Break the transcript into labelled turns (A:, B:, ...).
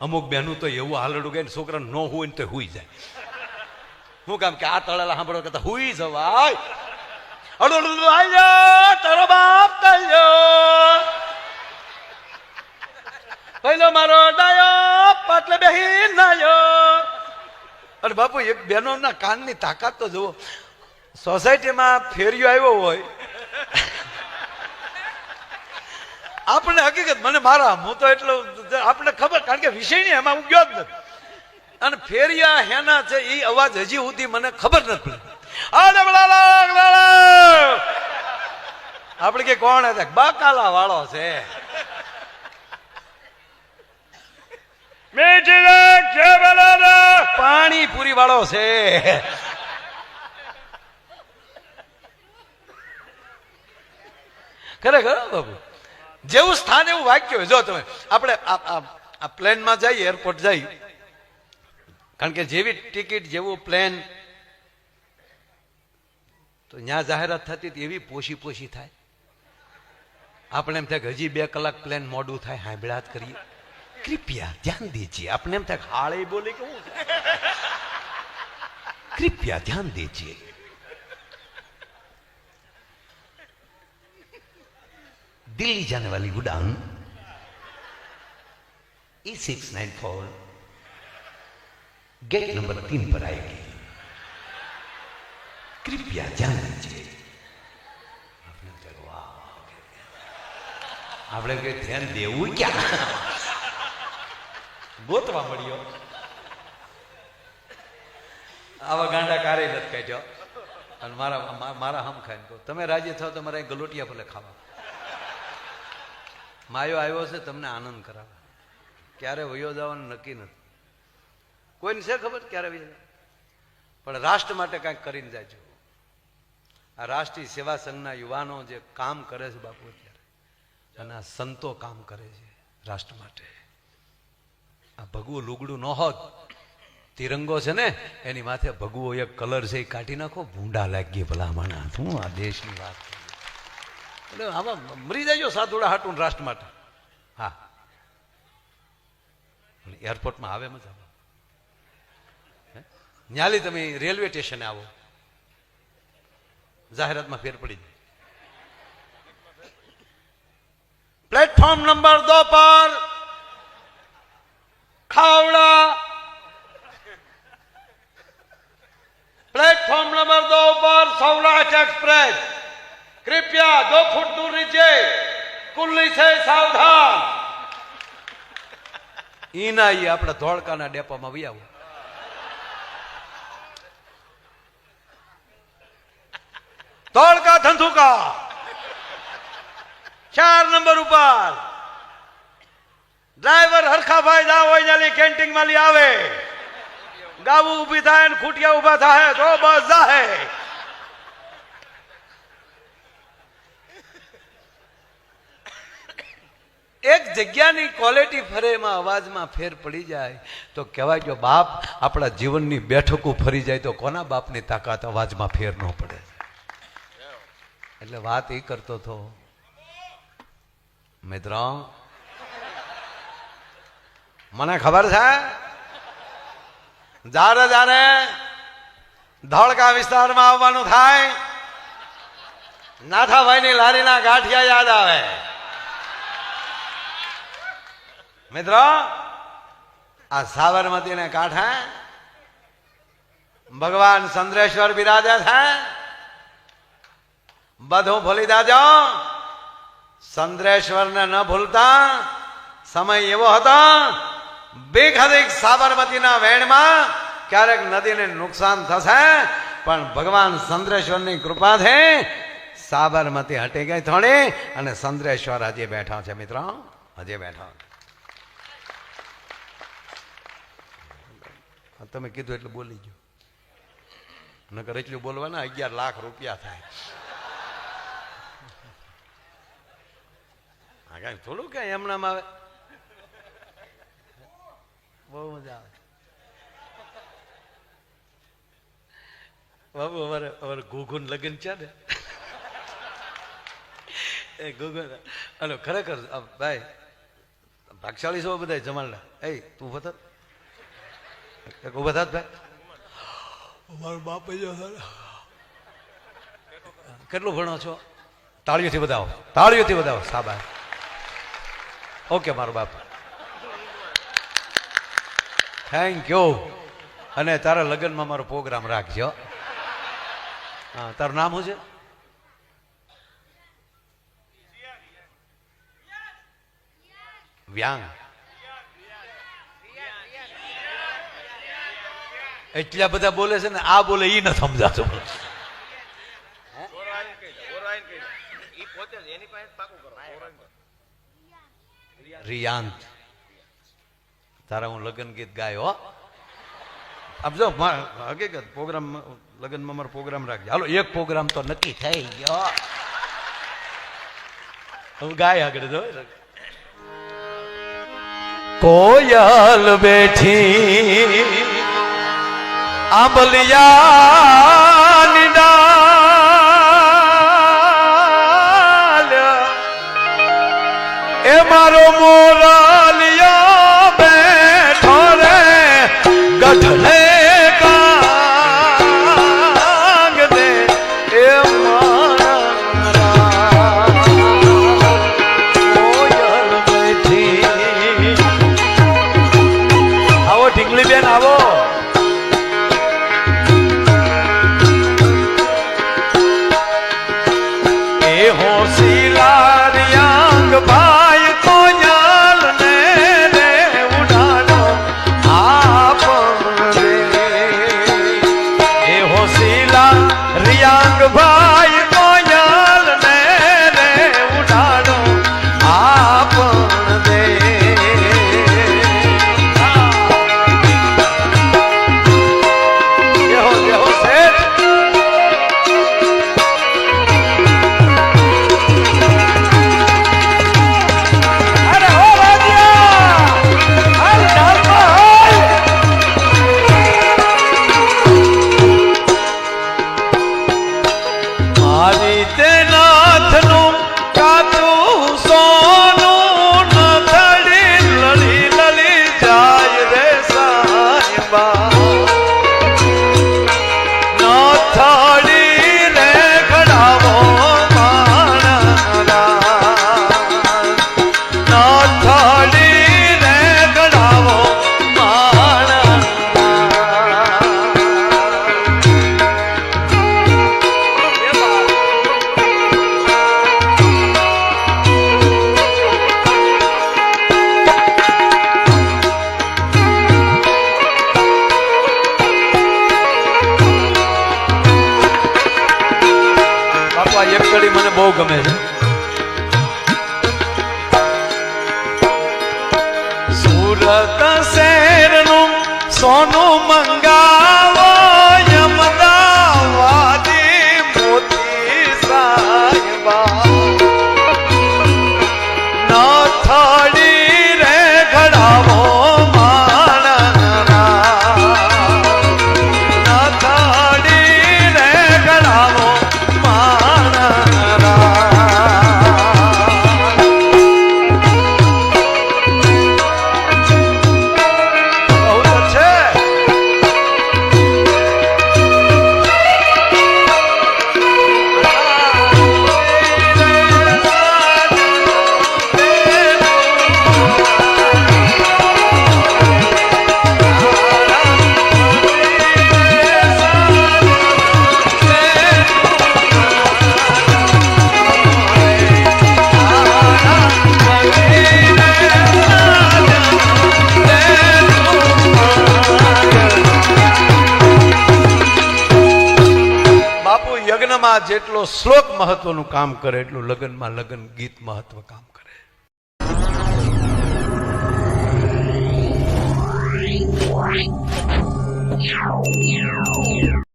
A: અમુક બહેનું તો એવું હાલડું કે છોકરા ન હોય ને તો હુઈ જાય. હું કામ કે આ તળેલા સાંભળો કરતા હુઈ જવાય. તારો બાપ કલ્યો પહેલો મારો ડાયો પાટલે બેહી નાયો. અરે બાપુ, એક બહેનોના કાનની તાકાત તો જુઓ. સોસાયટીમાં ફેરિયો આવ્યો હોય આપણને હકીકત મને મારા હું તો એટલો આપણને ખબર કારણ કે વિષય નહીં એમાં હું ગયો જ નથી. અને ફેરિયા હેના છે એ અવાજ હજી સુધી મને ખબર નથી. આપણે કે કોણ હતા? બકાલા વાળો છે. પાણી પૂરી વાળો છે. ખરેખર બાબુ જેવું સ્થાન, એવું વાક્ય હોય. જો તમે, આપણે આ- પ્લેનમાં જઈએ, એરપોર્ટ જઈ કારણ કે જેવી ટિકિટ, જેવું પ્લેન, તો ત્યાં જાહેરાત થતી હતી, એવી પોશી પોશી થાય. આપણે એમ થાય કે હજી બે કલાક પ્લેન મોડું થાય, હાંભળાત કરીએ. કૃપયા ધ્યાન દીજીએ આપણે એમ થાય હાળે બોલે કે કૃપયા ધ્યાન દીજીએ दिल्ली जाने वाली उड़ान E six nine four gate number तीन पर आएगी कृपया ध्यान दीजिए આપણે વિચાર્યું, વાહ. આપણે કઈ ધ્યાન દેવું ક્યાં ગોતવા મળ્યો આવા ગાંડા કારે નથી કાઢ્યો અને મારા મા- મારા હમ ખાઈને કહું તમે રાજી થાવ તો મારે અહીં ગલોટિયા ભલે ખાવા માયો આવ્યો છે, તમને આનંદ કરાવે. ક્યારે વયો જવાનું નક્કી નથી. કોઈને છે ખબર ક્યારે વયો પણ રાષ્ટ્ર માટે કાંઈક કરીને જાજો. આ રાષ્ટ્રીય સેવા સંઘના યુવાનો જે કામ કરે છે બાપુ અત્યારે, અને આ સંતો કામ કરે છે રાષ્ટ્ર માટે. આ ભગવું લુગડું ન હોત, તિરંગો છે ને, એની માથે ભગવો એક કલર છે એ કાઢી નાખો, ભૂંડા લાગી ભલામણા. શું આ દેશની વાત. એટલે આમાં મરી જાય સાધુડા હાટું રાષ્ટ્ર માટે. હા. એરપોર્ટમાં આવે મજા ન્યાલી તમે રેલવે સ્ટેશને આવો. જાહેરાતમાં ફેર પડી જાય. પ્લેટફોર્મ નંબર દો પર. ખાવડા. પ્લેટફોર્મ નંબર દો પર સૌરાષ્ટ્ર એક્સપ્રેસ. कृपया दो फुट दूर नीचे कुल्ली से सावधान ઈના ઈ આપણે ધોળકાના ડેપામાં વી આવો ધોળકા ધંધુકા ચાર નંબર ઉપર ડ્રાઈવર હરખાભાઈ જા હોય જાલી કેન્ટીન માં લઈ આવે ગાવું ઊભી થાય ને ખૂટિયા ઊભા થાય તો બસ જાહે એક જગ્યાની ક્વોલિટી ફરે એમાં અવાજમાં ફેર પડી જાય. તો કહેવાય જો બાપ, આપણા જીવનની બેઠકો ફરી જાય તો કોના બાપની તાકાત અવાજમાં ફેર ન પડે? એટલે વાત એ કરતો હતો મિત્રો મને ખબર છે? જારે જારે ધોળકા વિસ્તારમાં આવવાનું થાય. નાથાભાઈની લારીના ગાંઠિયા યાદ આવે. મિત્રો, આ સાબરમતીને કાંઠે ભગવાન ચંદ્રેશ્વર બિરાજે છે? બધું ભૂલી દાજો ચંદ્રેશ્વરને ન ભૂલતા. સમય એવો હતો બેખદીક સાબરમતીના વેણમાં ક્યારેક નદીને નુકસાન થશે. પણ ભગવાન ચંદ્રેશ્વરની કૃપાથી સાબરમતી હટી ગઈ થોડી અને ચંદ્રેશ્વર હજી બેઠા છે મિત્રો, હજી બેઠા. તમે કીધું એટલે બોલી ગયો. નકર એટલું બોલવાના અગિયાર લાખ રૂપિયા થાય. હા, કાંઈ થોડું કઈ એમનામ આવે. બહુ મજા આવે. બાબુ, અમારે અમારે ઘોઘુન લગ્ન છે ને? એ ઘોઘુન હલો ખરેખર ભાઈ, ભાગશાળી છો બધા જમાલના? એ, તું એક ઊભા થાત ભાઈ? મારો બાપ જો કેટલું ભણો છો? તાળીઓથી બતાવો તાળીઓથી બતાવો સાબા ઓકે મારો બાપ. થેન્ક યુ અને તારા લગ્નમાં મારો પ્રોગ્રામ રાખજો. હા તારું નામ શું છે? વ્યાંગ એટલા બધા બોલે છે ને, આ બોલે એ ન સમજાતો. રિયાંત. તારા હું લગ્ન ગીત ગાયો, હો. હકીકત, પ્રોગ્રામ, લગ્નમાં મારો પ્રોગ્રામ રાખજે. હાલો, એક પ્રોગ્રામ તો નક્કી થઈ ગયો. હું ગાય આગળ જો. કોયલ બેઠી આંબલિયા ડાલ એ મારો મોરાલિયા Sangha એક કડી મને બહુ ગમે છે. સુરત શહેરનું સોનું મંગાવો યજ્ઞમાં જેટલો શ્લોક મહત્વનું કામ કરે એટલું લગ્નમાં લગ્ન ગીત મહત્વ કામ કરે.